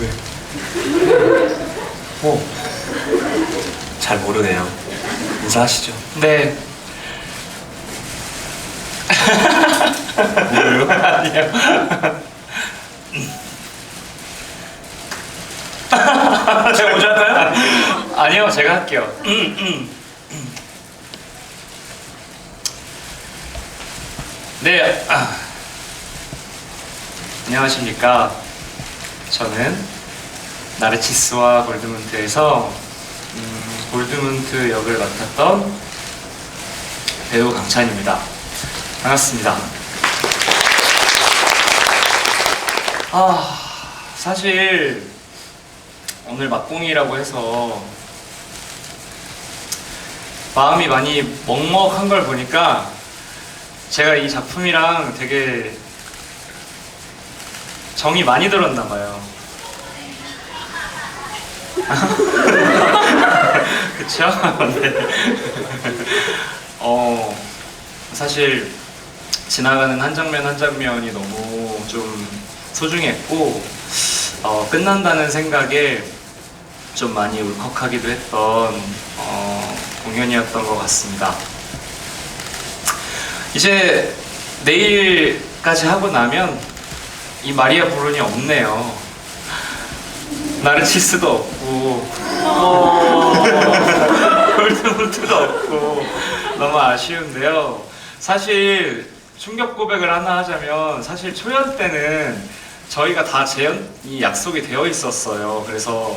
왜? 어. 잘 모르네요. 인사하시죠. 네. 뭐예요? 아니요. 제가 먼저 할까요? 아니요, 제가 할게요. 음, 음. 네. 아. 안녕하십니까. 저는 나르치스와 골드문트에서 음, 골드문트 역을 맡았던 배우 강찬입니다. 반갑습니다. 아, 사실 오늘 막공이라고 해서 마음이 많이 먹먹한 걸 보니까 제가 이 작품이랑 되게 정이 많이 들었나 봐요. 그쵸? 네. 어, 사실 지나가는 한 장면 한 장면이 너무 좀 소중했고 어, 끝난다는 생각에 좀 많이 울컥하기도 했던 어, 공연이었던 것 같습니다. 이제 내일까지 하고 나면 이 마리아 브론이 없네요. 나르치스도 없고 골드문트도 없고 너무 아쉬운데요. 사실 충격 고백을 하나 하자면 사실 초연 때는 저희가 다 재연이 약속이 되어 있었어요. 그래서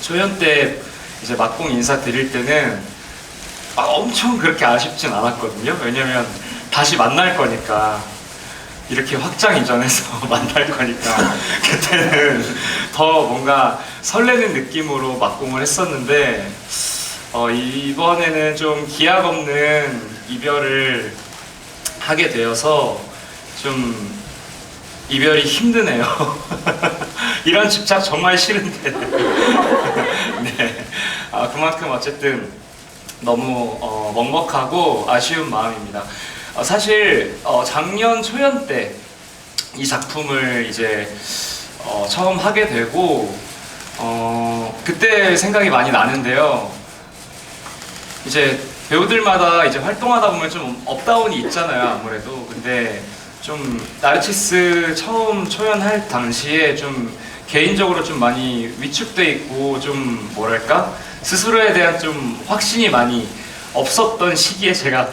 초연 때 이제 막공 인사 드릴 때는 막 엄청 그렇게 아쉽진 않았거든요. 왜냐면 다시 만날 거니까 이렇게 확장 이전해서 만날 거니까 그때는 더 뭔가 설레는 느낌으로 막공을 했었는데 어, 이번에는 좀 기약 없는 이별을 하게 되어서 좀 이별이 힘드네요. 이런 집착 정말 싫은데. 네. 아, 그만큼 어쨌든 너무 어, 먹먹하고 아쉬운 마음입니다. 어, 사실 어, 작년 초연 때 이 작품을 이제 어, 처음 하게 되고 어, 그때 생각이 많이 나는데요. 이제 배우들마다 이제 활동하다 보면 좀 업다운이 있잖아요 아무래도 근데 좀 나르치스 처음 초연할 당시에 좀 개인적으로 좀 많이 위축돼 있고 좀 뭐랄까 스스로에 대한 좀 확신이 많이 없었던 시기에 제가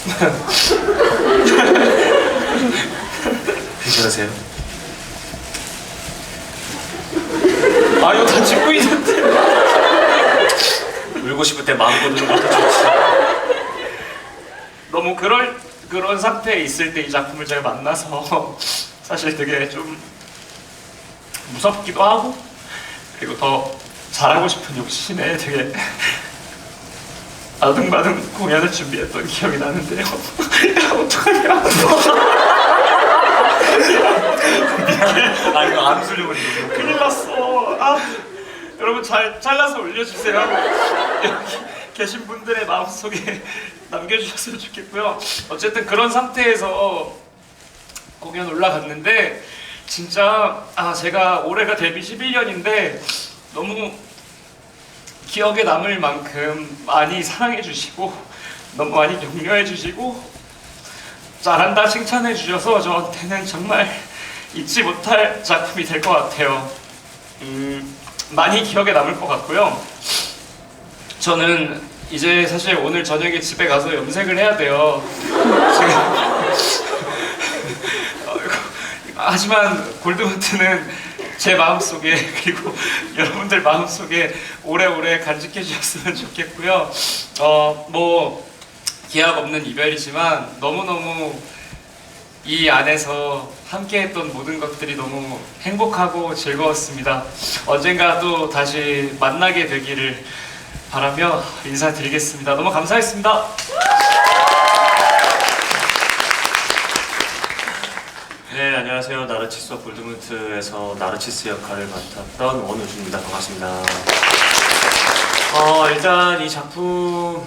괜찮으세요? 아 이거 다 찍고 있는데 울고 싶을 때 마음 고드는 것도 좋지. 너무 그럴 그런 상태에 있을 때 이 작품을 제가 만나서 사실 되게 좀 무섭기도 하고 그리고 더 잘하고 싶은 욕심에 되게 아둥바둥 공연을 준비했던 기억이 나는데요. 야, 어떡하냐. 아 이거 안 웃으려고 했는데. 큰일 났어. 아, 여러분 잘 잘라서 올려주세요. 여기 계신 분들의 마음속에 남겨주셨으면 좋겠고요. 어쨌든 그런 상태에서 공연 올라갔는데 진짜 아 제가 올해가 데뷔 11년인데 너무 기억에 남을 만큼 많이 사랑해 주시고 너무 많이 격려해 주시고 잘한다 칭찬해 주셔서 저한테는 정말 잊지 못할 작품이 될 것 같아요. 음, 많이 기억에 남을 것 같고요. 저는 이제 사실 오늘 저녁에 집에 가서 염색을 해야 돼요. 하지만 골드문트는 제 마음속에 그리고 여러분들 마음속에 오래오래 간직해 주셨으면 좋겠고요. 어, 뭐 기약 없는 이별이지만 너무너무 이 안에서 함께했던 모든 것들이 너무 행복하고 즐거웠습니다. 언젠가 또 다시 만나게 되기를 바라며 인사드리겠습니다. 너무 감사했습니다. 네, 안녕하세요. 나르치스와 볼드문트에서 나르치스 역할을 맡았던 원우주입니다. 반갑습니다. 어, 일단 이 작품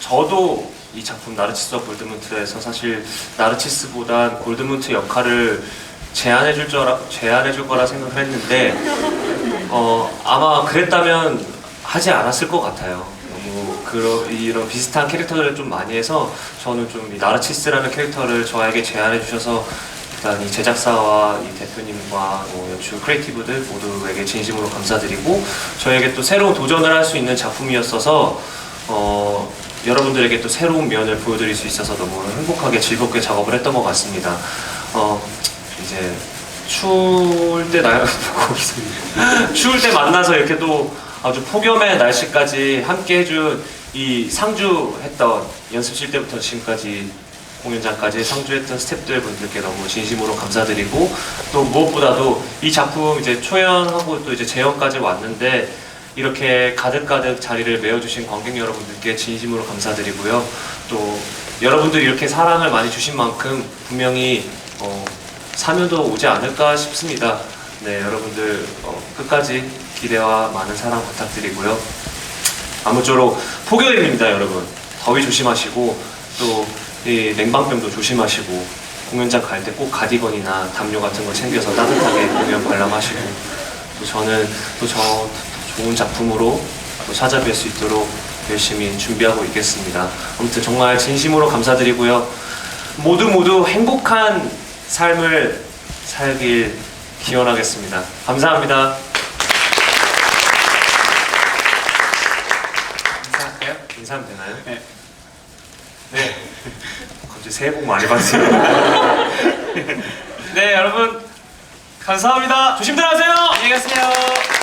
저도 이 작품 나르치스와 볼드문트에서 사실 나르치스보단 볼드문트 역할을 제안해 줄 줄 알아, 제안해 줄 거라 생각을 했는데 어, 아마 그랬다면 하지 않았을 것 같아요. 그런 이런 비슷한 캐릭터들을 좀 많이 해서 저는 좀 이 나르치스라는 캐릭터를 저에게 제안해 주셔서 일단 이 제작사와 이 대표님과 뭐 연출 크리에이티브들 모두에게 진심으로 감사드리고 저에게 또 새로운 도전을 할 수 있는 작품이었어서 어, 여러분들에게 또 새로운 면을 보여드릴 수 있어서 너무 행복하게 즐겁게 작업을 했던 것 같습니다. 어, 이제 추울 때 날, 거기서 추울 때 만나서 이렇게 또 아주 폭염의 날씨까지 함께 해준 이 상주했던 연습실 때부터 지금까지 공연장까지 상주했던 스태프들 분들께 너무 진심으로 감사드리고 또 무엇보다도 이 작품 이제 초연하고 또 이제 재연까지 왔는데 이렇게 가득가득 자리를 메워주신 관객 여러분들께 진심으로 감사드리고요. 또 여러분들이 이렇게 사랑을 많이 주신 만큼 분명히 어, 사면도 오지 않을까 싶습니다. 네, 여러분들 어, 끝까지 기대와 많은 사랑 부탁드리고요. 아무쪼록 폭염입니다, 여러분. 더위 조심하시고 또 이 냉방병도 조심하시고 공연장 갈 때 꼭 가디건이나 담요 같은 거 챙겨서 따뜻하게 공연 관람하시고 또 저는 또 저 좋은 작품으로 또 찾아뵐 수 있도록 열심히 준비하고 있겠습니다. 아무튼 정말 진심으로 감사드리고요. 모두 모두 행복한 삶을 살길 기원하겠습니다. 감사합니다. 인사하면 되나요? 네. 네. 갑자기 새해 복 많이 받으세요. 네, 여러분 감사합니다. 조심들 하세요! 안녕히 가세요.